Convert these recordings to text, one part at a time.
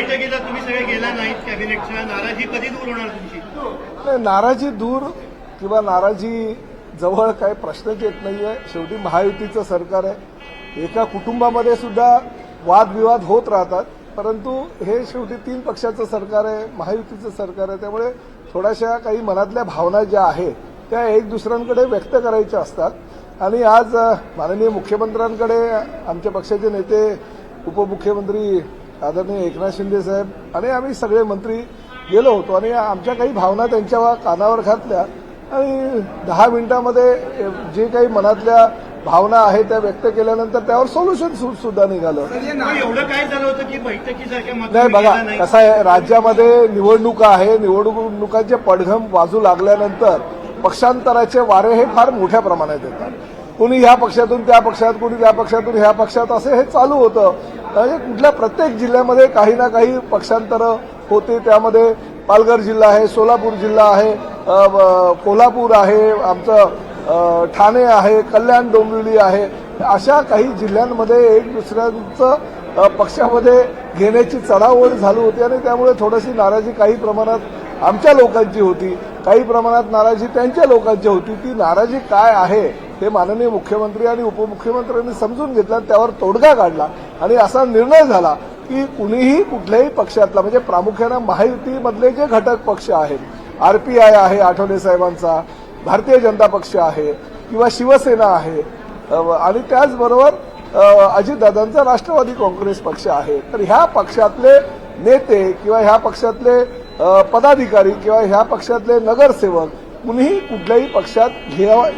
बैठकीला तुम्ही सगळे गेला नाहीत कॅबिनेटच्या. नाराजी कधी दूर होणार तुमची? नाही, नाराजी दूर किंवा नाराजी जवळ काही प्रश्नच येत नाहीये. शेवटी महायुतीचं सरकार आहे. एका कुटुंबामध्ये सुद्धा वादविवाद होत राहतात. परंतु हे शेवटी तीन पक्षाचं सरकार आहे महायुतीचं सरकार आहे. त्यामुळे थोड्याशा काही मनातल्या भावना ज्या आहेत त्या एक दुसऱ्यांकडे व्यक्त करायच्या असतात. आणि आज माननीय मुख्यमंत्र्यांकडे आमच्या पक्षाचे नेते उपमुख्यमंत्री आदरणीय एकनाथ शिंदे साहेब आणि आम्ही सगळे मंत्री गेलो होतो आणि आमच्या काही भावना त्यांच्या कानावर घातल्या आणि दहा मिनिटांमध्ये जे काही मनातल्या भावना आहेत त्या व्यक्त केल्यानंतर त्यावर सोल्युशन सुद्धा निघालं. नाही बघा कसं आहे राज्यामध्ये निवडणुका आहे निवडणुकांचे पडघम वाजू लागल्यानंतर पक्षांतराचे वारे हे फार मोठ्या प्रमाणात येतात. कोणी ह्या पक्षातून त्या पक्षात कोणी त्या पक्षातून ह्या पक्षात असे हे चालू होतं. म्हणजे कुठल्या प्रत्येक जिल्ह्यामध्ये काही ना काही पक्षांतरं होते. त्यामध्ये पालघर जिल्हा आहे सोलापूर जिल्हा आहे कोल्हापूर आहे आमचं ठाणे आहे कल्याण डोंबिवली आहे. अशा काही जिल्ह्यांमध्ये एक दुसऱ्यांचं पक्षामध्ये घेण्याची चढाओढ झाली होती आणि त्यामुळे थोडीशी नाराजी काही प्रमाणात आमच्या लोकांची होती. काही प्रमाणात नाराजी त्यांच्या लोकांची होती. ती नाराजी काय आहे हे माननीय मुख्यमंत्री आणि उपमुख्यमंत्र्यांनी समजून घेतलं आणि त्यावर तोडगा काढला. आणि असा निर्णय झाला की कुणीही कुठल्याही पक्षातला म्हणजे प्रामुख्यानं महायुतीमधले जे घटक पक्ष आहेत आरपीआय आहे आठवले साहेबांचा भारतीय जनता पक्ष आहे किंवा शिवसेना आहे आणि त्याचबरोबर अजितदादांचा राष्ट्रवादी काँग्रेस पक्ष आहे. तर ह्या पक्षातले नेते किंवा ह्या पक्षातले पदाधिकारी किंवा ह्या पक्षातले नगरसेवक कुणीही कुठल्याही पक्षात घ्यावा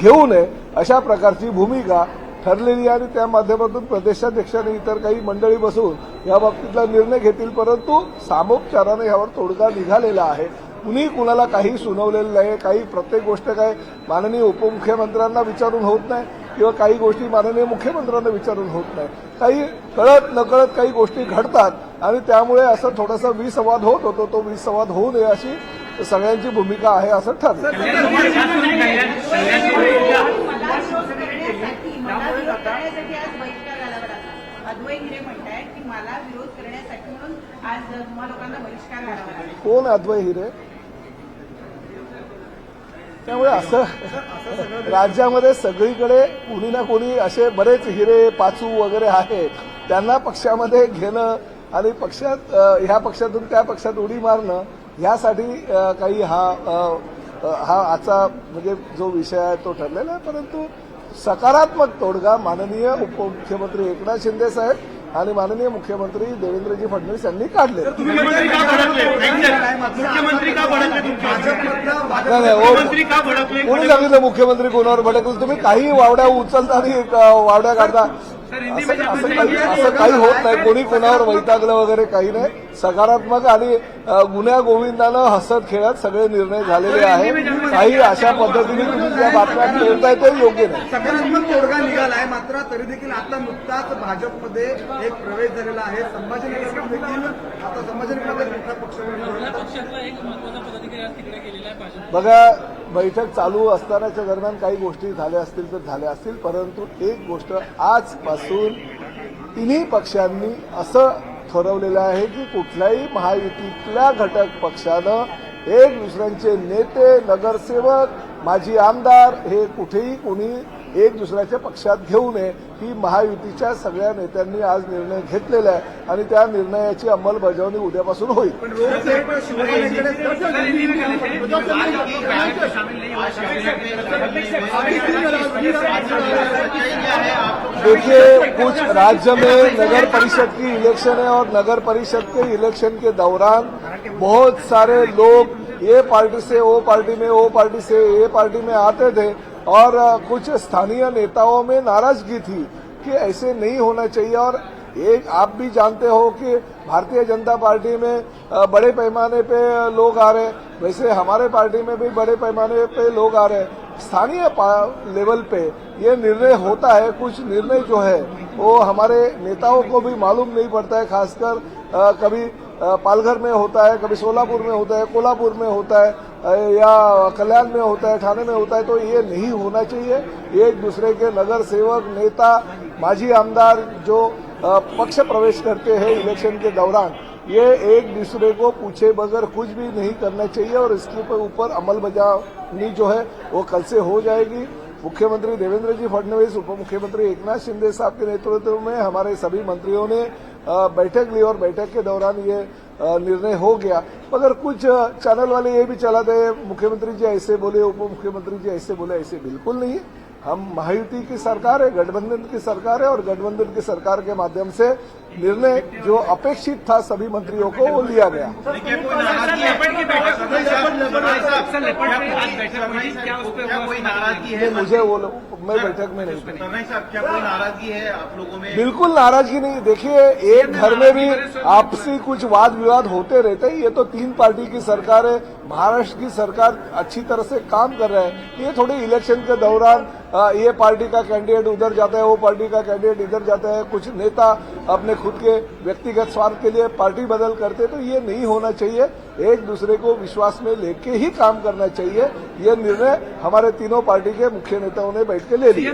घेऊ नये अशा प्रकारची भूमिका ठरलेली आहे आणि त्या माध्यमातून प्रदेशाध्यक्षाने इतर काही मंडळी बसून या बाबतीतला निर्णय घेतील. परंतु सामोपचाराने यावर तोडगा निघालेला आहे. कुणी कुणाला काही सुनावलेलं नाही काही प्रत्येक गोष्ट काय माननीय उपमुख्यमंत्र्यांना विचारून होत नाही किंवा काही गोष्टी माननीय मुख्यमंत्र्यांना विचारून होत नाही. काही कळत नकळत काही गोष्टी घडतात. आणि त्यामुळे असं थोडासा विसंवाद होत होतो तो विसंवाद होऊ नये अशी सगळ्यांची भूमिका आहे असं ठरलं कोण अद्वय हिरे त्यामुळे असं राज्यामध्ये सगळीकडे कुणी ना कोणी असे बरेच हिरे पाचू वगैरे आहेत त्यांना पक्षामध्ये घेणं आणि पक्षात ह्या पक्षातून त्या पक्षात उडी मारणं ह्यासाठी काही हा हा आजचा म्हणजे जो विषय आहे तो ठरलेला आहे. परंतु सकारात्मक तोडगा माननीय उपमुख्यमंत्री एकनाथ शिंदे साहेब आणि माननीय मुख्यमंत्री देवेंद्रजी फडणवीस यांनी काढले. भडकले? भडकले भडकले? कोणी सांगितलं मुख्यमंत्री कोणावर भटकलं तुम्ही काही वावड्या उचलता आणि वावड्या काढता. असं असं काही असं काही होत नाही. कोणी कोणावर वैतागलं वगैरे काही नाही. सकारात्मक आणि गुन्ह्या गोविंदानं हसत खेळत सगळे निर्णय झालेले आहेत. काही अशा पद्धतीने तुम्ही त्या बातम्या बोलताय ते योग्य नाही. सकारात्मक तोडगा निघालाय मात्र तरी देखील आता नुकताच भाजपमध्ये एक प्रवेश झालेला आहे. संभाजीनगरमध्ये देखील आता संभाजीनगरमध्ये मोठा पक्ष आहे बघा बैठक चालू असतानाच्या दरम्यान काही गोष्टी झाल्या असतील तर झाल्या असतील परंतु एक गोष्ट आजपासून तिन्ही पक्षांनी असं ठरवलेलं आहे की कुठल्याही महायुतीतल्या घटक पक्षानं एक दुसऱ्यांचे नेते नगरसेवक माजी आमदार हे कुठेही कोणी एक दुसऱ्याच्या पक्षात घेऊ नये. ही महायुतीच्या सगळ्या नेत्यांनी आज निर्णय घेतलेला आहे आणि त्या निर्णयाची अंमलबजावणी उद्यापासून होईल. देखिए, कुछ राज्य में नगर परिषद की इलेक्शन है और नगर परिषद के इलेक्शन के दौरान बहुत सारे लोग ये पार्टी से, वो पार्टी में, वो पार्टी से, ये पार्टी में आते थे और कुछ स्थानीय नेताओं में नाराज़गी थी कि ऐसे नहीं होना चाहिए। और एक, आप भी जानते हो कि भारतीय जनता पार्टी में बड़े पैमाने पे लोग आ रहे वैसे हमारे पार्टी में भी बड़े पैमाने पे लोग आ रहे स्थानीय लेवल पे ये निर्णय होता है, कुछ निर्णय जो है, वो हमारे नेताओं को भी मालूम नहीं पड़ता है, खासकर कभी पालघर में होता है, कभी सोलापुर में होता है, कोल्हापुर में होता है या कल्याण में होता है, थाने में होता है तो ये नहीं होना चाहिए। एक दूसरे के नगर सेवक, नेता, माजी आमदार जो पक्ष प्रवेश करते हैं इलेक्शन के दौरान, ये एक दूसरे को पूछे बगैर कुछ भी नहीं करना चाहिए और इसके ऊपर अमल बजावनी जो है, वो कल से हो जाएगी। मुख्यमंत्री देवेंद्र जी फडणवीस उपमुख्यमंत्री एकनाथ शिंदे साहब के नेतृत्व में हमारे सभी मंत्रियों ने बैठक ली और बैठक के दौरान ये निर्णय हो गया। मगर कुछ चैनल वाले ये भी चलाते मुख्यमंत्री जी ऐसे बोले उप मुख्यमंत्री जी ऐसे बोले ऐसे बिल्कुल नहीं है। हम महायुति की सरकार है गठबंधन की सरकार है और गठबंधन की सरकार के माध्यम से निर्णय जो अपेक्षित था सभी मंत्रियों को वो लिया गया। है? है मुझे वो मैं बैठक में नहीं। कोई नाराज़गी है आप लोगों में? बिल्कुल नाराज़गी नहीं। देखिए एक घर में भी आपसी कुछ वाद विवाद होते रहते हैं। ये तो तीन पार्टी की सरकार है महाराष्ट्र की सरकार अच्छी तरह से काम कर रहा है। ये थोड़ी इलेक्शन के दौरान ये पार्टी का कैंडिडेट उधर जाता है, वो पार्टी का कैंडिडेट इधर जाता है। कुछ नेता अपने खुद के व्यक्तिगत स्वार्थ के लिए पार्टी बदल करते तो ये नहीं होना चाहिए। एक दूसरे को विश्वास में लेके ही काम करना चाहिए। ये निर्णय हमारे तीनों पार्टी के मुख्य नेताओं ने बैठ के ले लिया